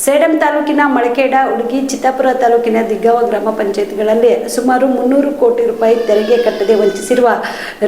ಸೇಡಂ ತಾಲೂಕಿನ ಮಳಕೇಡ, ಉಡುಗಿ, ಚಿತ್ತಾಪುರ ತಾಲೂಕಿನ ದಿಗ್ಗಾವ ಗ್ರಾಮ ಪಂಚಾಯತ್ಗಳಲ್ಲಿ ಸುಮಾರು ಮುನ್ನೂರು ಕೋಟಿ ರೂಪಾಯಿ ತೆರಿಗೆ ಕಟ್ಟದೆ ವಂಚಿಸಿರುವ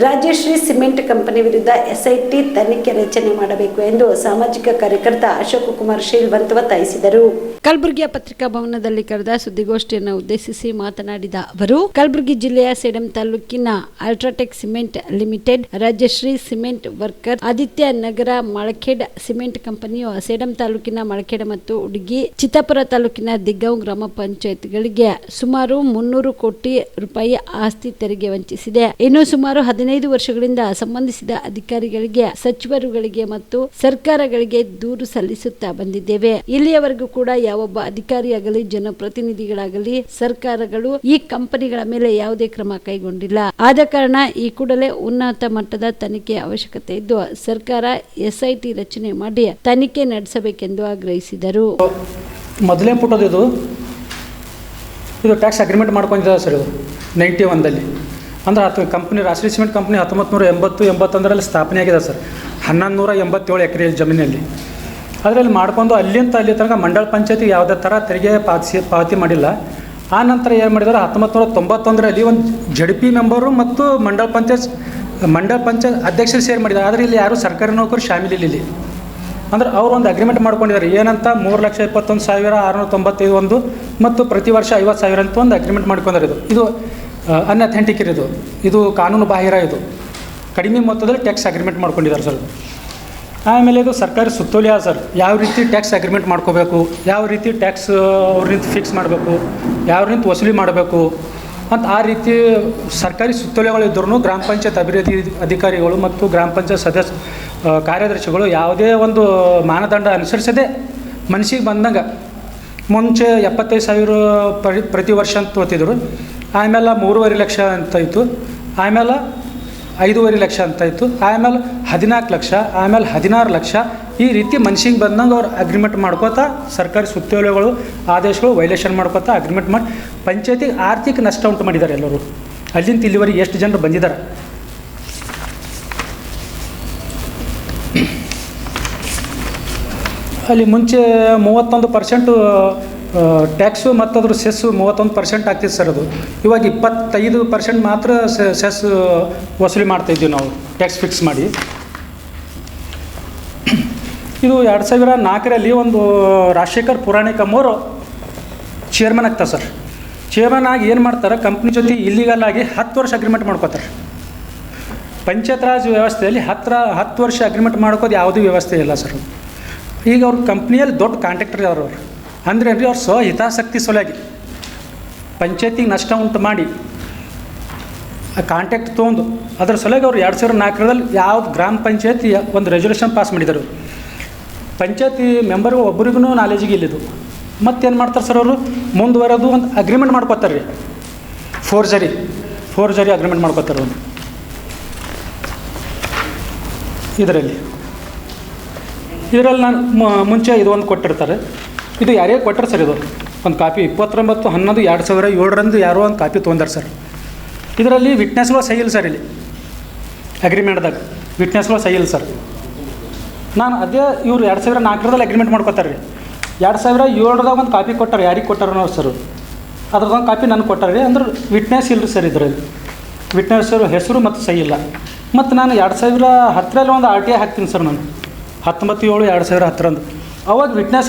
ರಾಜಶ್ರೀ ಸಿಮೆಂಟ್ ಕಂಪನಿ ವಿರುದ್ಧ ಎಸ್ಐಟಿ ತನಿಖೆ ರಚನೆ ಮಾಡಬೇಕು ಎಂದು ಸಾಮಾಜಿಕ ಕಾರ್ಯಕರ್ತ ಅಶೋಕ್ ಕುಮಾರ್ ಶೀಲ್ವಂತ್ ಒತ್ತಾಯಿಸಿದರು. ಕಲಬುರಗಿಯ ಪತ್ರಿಕಾ ಭವನದಲ್ಲಿ ಕರೆದ ಸುದ್ದಿಗೋಷ್ಠಿಯನ್ನು ಉದ್ದೇಶಿಸಿ ಮಾತನಾಡಿದ ಅವರು, ಕಲಬುರಗಿ ಜಿಲ್ಲೆಯ ಸೇಡಂ ತಾಲೂಕಿನ UltraTech cement limited, Rajashree cement worker Aditya Nagar Malkhed cement ಕಂಪನಿಯು ಸೇಡಂ ತಾಲೂಕಿನ ಮಳಖೇಡ ಮತ್ತು ಉಡುಗಿ ಚಿತ್ತಾಪುರ ತಾಲೂಕಿನ ದಿಗ್ಗಾಂವ್ ಗ್ರಾಮ ಪಂಚಾಯತ್ಗಳಿಗೆ ಸುಮಾರು ಮುನ್ನೂರು ಕೋಟಿ ರೂಪಾಯಿ ಆಸ್ತಿ ತೆರಿಗೆ ವಂಚಿಸಿದೆ. ಇನ್ನು ಸುಮಾರು ಹದಿನೈದು ವರ್ಷಗಳಿಂದ ಸಂಬಂಧಿಸಿದ ಅಧಿಕಾರಿಗಳಿಗೆ, ಸಚಿವರುಗಳಿಗೆ ಮತ್ತು ಸರ್ಕಾರಗಳಿಗೆ ದೂರು ಸಲ್ಲಿಸುತ್ತಾ ಬಂದಿದ್ದೇವೆ. ಇಲ್ಲಿಯವರೆಗೂ ಕೂಡ ಯಾವೊಬ್ಬ ಅಧಿಕಾರಿಯಾಗಲಿ, ಜನಪ್ರತಿನಿಧಿಗಳಾಗಲಿ ಸರ್ಕಾರಗಳು ಈ ಕಂಪನಿಗಳ ಮೇಲೆ ಯಾವುದೇ ಕ್ರಮ ಕೈಗೊಂಡಿಲ್ಲ. ಆದ ಕಾರಣ ಈ ಕೂಡಲೇ ಉನ್ನತ ಮಟ್ಟದ ತನಿಖೆ ಅವಶ್ಯಕತೆ ಇದ್ದು ಸರ್ಕಾರ ಎಸ್ಐಟಿ ರಚನೆ ಮಾಡಿ ತನಿಖೆ ನಡೆಸಬೇಕೆಂದು ಆಗ್ರಹಿಸಿದರು. ಮೊದಲೇ ಪುಟದ ಇದು. ಇದು ಟ್ಯಾಕ್ಸ್ ಅಗ್ರಿಮೆಂಟ್ ಮಾಡ್ಕೊಂಡಿದ್ದಾರೆ ಸರ್ ಇದು ನೈಂಟಿ ಒನ್ದಲ್ಲಿ ಅಂದ್ರೆ ಹತ್ತು ಕಂಪ್ನಿ ರಾಷ್ಟ್ರೀಯ ಸಿಮೆಂಟ್ ಕಂಪ್ನಿ ಹತ್ತೊಂಬತ್ತು ನೂರ ಎಂಬತ್ತು, ಎಂಬತ್ತೊಂದರಲ್ಲಿ ಸ್ಥಾಪನೆ ಆಗಿದೆ ಸರ್. ಹನ್ನೊಂದು ನೂರ ಎಂಬತ್ತೇಳು ಎಕರೆ ಜಮೀನಲ್ಲಿ. ಅದರಲ್ಲಿ ಮಾಡ್ಕೊಂಡು ಅಲ್ಲಿಂದ ಅಲ್ಲಿ ತನಕ ಮಂಡಳ ಪಂಚಾಯತಿ ಯಾವುದೇ ಥರ ತೆರಿಗೆ ಪಾವತಿಸಿ ಪಾವತಿ ಮಾಡಿಲ್ಲ. ಆ ನಂತರ ಏನು ಮಾಡಿದ್ದಾರೆ ಹತ್ತೊಂಬತ್ತು ನೂರ ತೊಂಬತ್ತೊಂದರಲ್ಲಿ ಒಂದು ಜಡ್ ಪಿ ಮೆಂಬರು ಮತ್ತು ಮಂಡಳ ಪಂಚಾಯತ್ ಮಂಡಳ ಪಂಚಾಯತ್ ಅಧ್ಯಕ್ಷರು ಸೇರಿ ಮಾಡಿದ್ದಾರೆ. ಆದರೆ ಇಲ್ಲಿ ಯಾರೂ ಸರ್ಕಾರಿ ನೌಕರು ಶಾಮೀಲಿಲ್ಲ ಇಲ್ಲಿ. ಅಂದ್ರೆ ಅವರು ಒಂದು ಅಗ್ರಿಮೆಂಟ್ ಮಾಡ್ಕೊಂಡಿದ್ದಾರೆ ಏನಂತ? ಮೂರು ಲಕ್ಷ ಇಪ್ಪತ್ತೊಂದು ಸಾವಿರ ಆರುನೂರ ತೊಂಬತ್ತೈದು ಒಂದು ಮತ್ತು ಪ್ರತಿ ವರ್ಷ ಐವತ್ತು ಸಾವಿರ ಅಂತ ಒಂದು ಅಗ್ರಿಮೆಂಟ್ ಮಾಡ್ಕೊಂಡಿದ್ದಾರೆ ಇದು. ಇದು ಅನ್ಅಥೆಂಟಿಕ್ ಇರೋದು. ಇದು ಕಾನೂನು ಬಾಹಿರ ಇದು. ಕಡಿಮೆ ಮೊತ್ತದಲ್ಲಿ ಟ್ಯಾಕ್ಸ್ ಅಗ್ರಿಮೆಂಟ್ ಮಾಡ್ಕೊಂಡಿದ್ದಾರೆ ಸರ್. ಆಮೇಲೆ ಇದು ಸರ್ಕಾರಿ ಸುತ್ತೋಲೆ ಸರ್. ಯಾವ ರೀತಿ ಟ್ಯಾಕ್ಸ್ ಅಗ್ರಿಮೆಂಟ್ ಮಾಡ್ಕೋಬೇಕು? ಯಾವ ರೀತಿ ಟ್ಯಾಕ್ಸ್ ಅವ್ರಿಂದ ಫಿಕ್ಸ್ ಮಾಡಬೇಕು? ಯಾವ ರೀತಿ ವಸೂಲಿ ಮಾಡಬೇಕು? ಅಂತ ಆ ರೀತಿ ಸರ್ಕಾರಿ ಸುತ್ತೋಲೆಗಳು ಇದ್ರೂ ಗ್ರಾಮ ಪಂಚಾಯತ್ ಅಭಿವೃದ್ಧಿ ಅಧಿಕಾರಿಗಳು ಮತ್ತು ಗ್ರಾಮ ಪಂಚಾಯತ್ ಸದಸ್ಯ ಕಾರ್ಯದರ್ಶಿಗಳು ಯಾವುದೇ ಒಂದು ಮಾನದಂಡ ಅನುಸರಿಸದೆ ಮನಸ್ಸಿಗೆ ಬಂದಂಗೆ ಮುಂಚೆ ಎಪ್ಪತ್ತೈದು ಸಾವಿರ ಪರಿ ಪ್ರತಿ ವರ್ಷ ಅಂತ ತೋತಿದ್ರು ಆಮೇಲೆ ಮೂರುವರೆ ಲಕ್ಷ ಅಂತ ಇತ್ತು, ಆಮೇಲೆ ಐದೂವರೆ ಲಕ್ಷ ಅಂತ ಇತ್ತು. ಆಮೇಲೆ ಹದಿನಾಲ್ಕು ಲಕ್ಷ, ಆಮೇಲೆ ಹದಿನಾರು ಲಕ್ಷ. ಈ ರೀತಿ ಮನ್ಸಿಗೆ ಬಂದಂಗೆ ಅವ್ರು ಅಗ್ರಿಮೆಂಟ್ ಮಾಡ್ಕೋತಾ ಸರ್ಕಾರಿ ಸುತ್ತೋಲೆಗಳು, ಆದೇಶಗಳು ವೈಲೇಷನ್ ಮಾಡ್ಕೋತಾ ಅಗ್ರಿಮೆಂಟ್ ಮಾಡಿ ಪಂಚಾಯತಿಗೆ ಆರ್ಥಿಕ ನಷ್ಟ ಉಂಟು ಮಾಡಿದ್ದಾರೆ ಎಲ್ಲರೂ. ಅಲ್ಲಿಂದ ಇಲ್ಲಿವರೆಗೆ ಎಷ್ಟು ಜನರು ಬಂದಿದ್ದಾರೆ? ಅಲ್ಲಿ ಮುಂಚೆ ಮೂವತ್ತೊಂದು ಪರ್ಸೆಂಟು ಟ್ಯಾಕ್ಸು ಮತ್ತು ಅದ್ರ ಸೆಸ್ಸು ಮೂವತ್ತೊಂದು ಪರ್ಸೆಂಟ್ ಆಗ್ತಿತ್ತು ಸರ್ ಅದು. ಇವಾಗ ಇಪ್ಪತ್ತೈದು ಪರ್ಸೆಂಟ್ ಮಾತ್ರ ಸೆಸ್ ವಸೂಲಿ ಮಾಡ್ತಾಯಿದ್ದೀವಿ ನಾವು ಟ್ಯಾಕ್ಸ್ ಫಿಕ್ಸ್ ಮಾಡಿ. ಇದು ಎರಡು ಸಾವಿರ ನಾಲ್ಕರಲ್ಲಿ ಒಂದು ರಾಜಶೇಖರ್ ಪುರಾಣಿಕಮ್ ಅವರು ಚೇರ್ಮನ್ ಆಗ್ತಾರೆ ಸರ್ ಚೇರ್ಮನ್ ಆಗಿ ಏನು ಮಾಡ್ತಾರೆ ಕಂಪ್ನಿ ಜೊತೆ ಇಲ್ಲಿಗಲ್ ಆಗಿ ಹತ್ತು ವರ್ಷ ಅಗ್ರಿಮೆಂಟ್ ಮಾಡ್ಕೋತಾರೆ. ಪಂಚಾಯತ್ ರಾಜ್ ವ್ಯವಸ್ಥೆಯಲ್ಲಿ ಹತ್ತಿರ ಹತ್ತು ವರ್ಷ ಅಗ್ರಿಮೆಂಟ್ ಮಾಡ್ಕೋದು ಯಾವುದೂ ವ್ಯವಸ್ಥೆ ಇಲ್ಲ ಸರ್ ಈಗ ಅವ್ರ ಕಂಪ್ನಿಯಲ್ಲಿ ದೊಡ್ಡ ಕಾಂಟ್ರಾಕ್ಟರ್ ಅವರು? ಅಂದರೆ ರೀ ಅವ್ರ ಸ್ವಹಿತಾಸಕ್ತಿ ಸಲುವಾಗಿ ಪಂಚಾಯತಿಗೆ ನಷ್ಟ ಉಂಟು ಮಾಡಿ, ಆ ಕಾಂಟ್ಯಾಕ್ಟ್ ತೊಗೊಂಡು ಅದರ ಸಲುವಾಗಿ ಅವ್ರು ಎರಡು ಸಾವಿರದ ನಾಲ್ಕರಲ್ಲಿ ಯಾವ್ದು ಗ್ರಾಮ ಪಂಚಾಯತಿ ಒಂದು ರೆಸೊಲ್ಯೂಷನ್ ಪಾಸ್ ಮಾಡಿದರು. ಪಂಚಾಯತಿ ಮೆಂಬರ್ ಒಬ್ಬರಿಗೂ ನಾಲೆಜಿಗೆ ಮತ್ತೆ ಮತ್ತೇನು ಮಾಡ್ತಾರೆ ಸರ್ ಅವರು? ಮುಂದುವರೆದು ಒಂದು ಅಗ್ರಿಮೆಂಟ್ ಮಾಡ್ಕೋತಾರೆ ರೀ ಫೋರ್ಜರಿ ಫೋರ್ಜರಿ ಅಗ್ರಿಮೆಂಟ್ ಮಾಡ್ಕೋತಾರೆ ಒಂದು ಇದರಲ್ಲಿ. ಇದರಲ್ಲಿ ನಾನು ಮುಂಚೆ ಇದು ಒಂದು ಕೊಟ್ಟಿರ್ತಾರೆ. ಇದು ಯಾರೇ ಕೊಟ್ಟರು ಸರ್ ಇದು? ಒಂದು ಕಾಪಿ ಇಪ್ಪತ್ತೊಂಬತ್ತು, ಹನ್ನೊಂದು, ಎರಡು ಸಾವಿರ, ಏಳರಂದು ಯಾರೋ ಒಂದು ಕಾಪಿ ತೊಗೊಂಡಾರೆ ಸರ್. ಇದರಲ್ಲಿ ವಿಟ್ನೆಸ್ಗಳು ಸಹಿ ಇಲ್ಲ ಸರ್ ಇಲ್ಲಿ. ಅಗ್ರಿಮೆಂಟ್ದಾಗ ವಿಟ್ನೆಸ್ಗಳು ಸಹಿ ಇಲ್ಲ ಸರ್. ನಾನು ಅದೇ ಇವ್ರು ಎರಡು ಸಾವಿರ ನಾಲ್ಕರದಲ್ಲಿ ಅಗ್ರಿಮೆಂಟ್ ಮಾಡ್ಕೊತಾರೆ ರೀ. ಎರಡು ಸಾವಿರ ಏಳರದಾಗ ಒಂದು ಕಾಪಿ ಕೊಟ್ಟಾರೆ. ಯಾರಿಗೆ ಕೊಟ್ಟಾರ ನಾವು ಸರ್. ಅದ್ರದ್ದೊಂದು ಕಾಪಿ ನನಗೆ ಕೊಟ್ಟಾರೆ ರೀ. ಅಂದ್ರೆ ವಿಟ್ನೆಸ್ ಇಲ್ಲರಿ ಸರ್ ಇದರಲ್ಲಿ. ವಿಟ್ನೆಸ್ ಹೆಸರು ಮತ್ತು ಸಹಿ ಇಲ್ಲ. ಮತ್ತು ನಾನು ಎರಡು ಸಾವಿರ ಹತ್ತರಲ್ಲಿ ಒಂದು ಆರ್ ಟಿ ಐ ಹಾಕ್ತೀನಿ ಸರ್ ನಾನು. ಹತ್ತೊಂಬತ್ತು ಏಳು ಎರಡು ಸಾವಿರ ಹತ್ತರಂದು. ಅವಾಗ ವಿಟ್ನೆಸ್